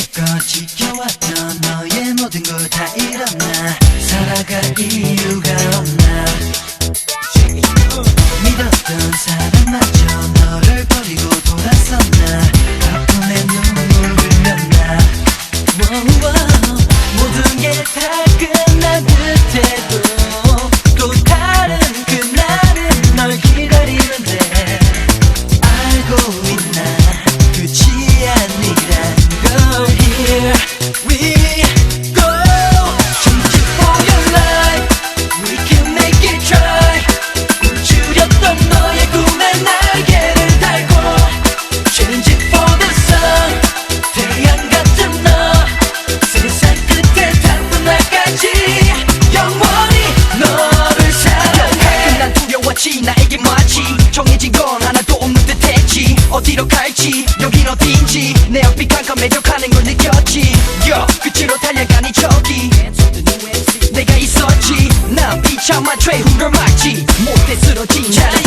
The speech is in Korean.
지금껏 지켜왔던 너의 모든 걸 다 잃었나? 살아갈 이유가 없나 난 두려웠지 나에게 마치 정해진 건 하나도 없는 듯 했지. 어디로 갈지 여긴 어딘지. 내 앞이 깜깜해져가는 걸 느꼈지. 여 끝으로 달려가니 저기. 내가 있었지. 난 비참한 최후를 막지. 못돼 쓰러진 자를